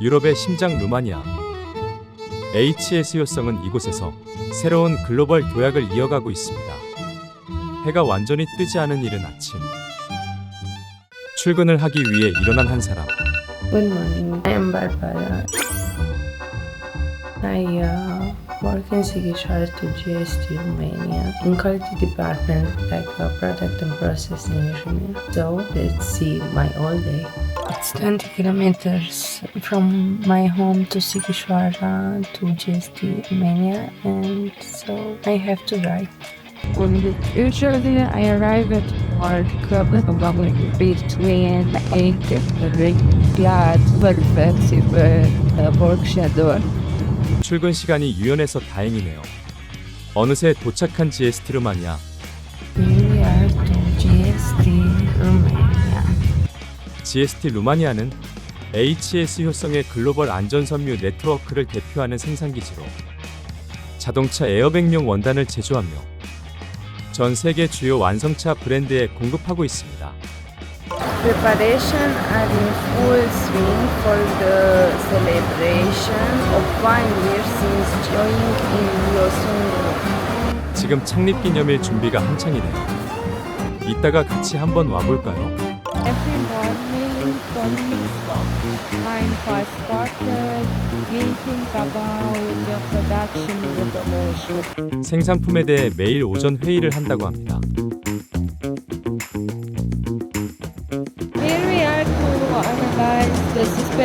유럽의 심장 루마니아. HS 효성은 이곳에서 새로운 글로벌 도약을 이어가고 있습니다. 해가 완전히 뜨지 않은 이른 아침. 출근을 하기 위해 일어난 한 사람. Good morning. I am Barbara. I work in Sigishar to GST Romania in quality department like a product and process engineer. So let's see my all day. It's 20 kilometers from my home to Sigishwara to GST Romania and so I have to drive. Usually I arrive at work about between 8 and 3 Yeah, perfect uh, work schedule. 출근 시간이 유연해서 다행이네요. 어느새 도착한 GST 루마니아. To GST 루마니아는 HS 효성의 글로벌 안전 섬유 네트워크를 대표하는 생산 기지로 자동차 에어백용 원단을 제조하며 전 세계 주요 완성차 브랜드에 공급하고 있습니다. Preparation are in full swing for the celebration of one year since joining in Yosungu. 지금 창립 기념일 준비가 한창이네요. 이따가 같이 한번 와볼까요? Every morning from nine past started thinking about the production automation. 생산품에 대해 매일 오전 회의를 한다고 합니다.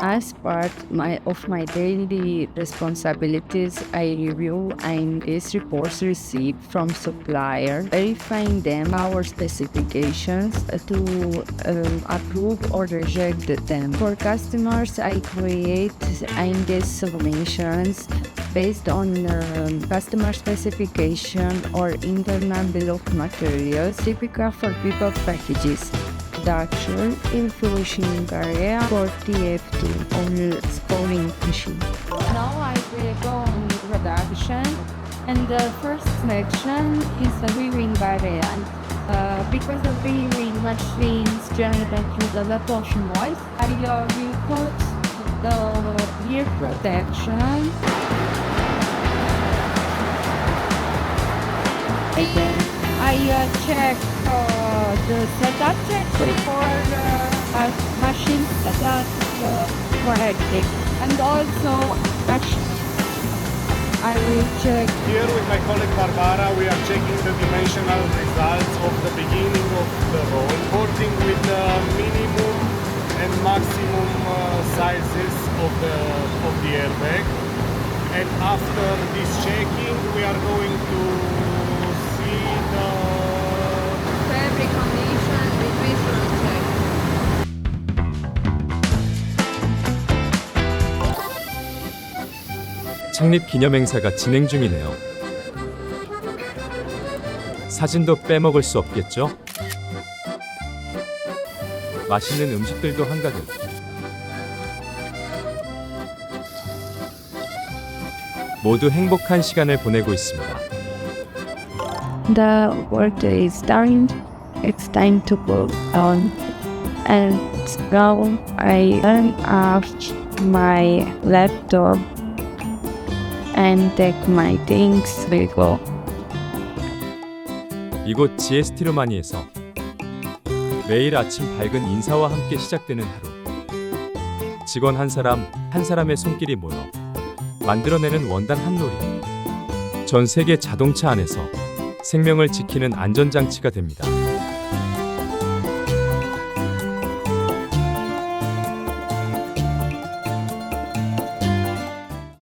As part my, of my daily responsibilities, I review and these reports received from suppliers, verifying them our specifications to um, approve or reject them. For customers, I create these submissions based on um, customer specification or internal bill of materials typical for people packages. In finishing area for TF2 on spawning machine. Now I will go on production and the first section is the viewing area. Uh, because the viewing machines generate the level of noise, I will put the ear protection Again, I uh, check uh, the setup check before uh, machine setup uh, correctly. And also, actually, I will check Here with my colleague Barbara we are checking the dimensional results of the beginning of the roll, with the minimum and maximum uh, sizes of the of the airbag. And after this checking we are going to see the 창립 기념 행사가 진행 중이네요. 사진도 빼먹을 수 없겠죠? 맛있는 음식들도 한가득. 모두 행복한 시간을 보내고 있습니다. The workday is done. It's time to go on. And now I turn off my laptop and take my things we go. 이곳 GST 루마니에서 매일 아침 밝은 인사와 함께 시작되는 하루. 직원 한 사람, 한 사람의 손길이 모여 만들어내는 원단 한 놀이. 전 세계 자동차 안에서 생명을 지키는 안전장치가 됩니다.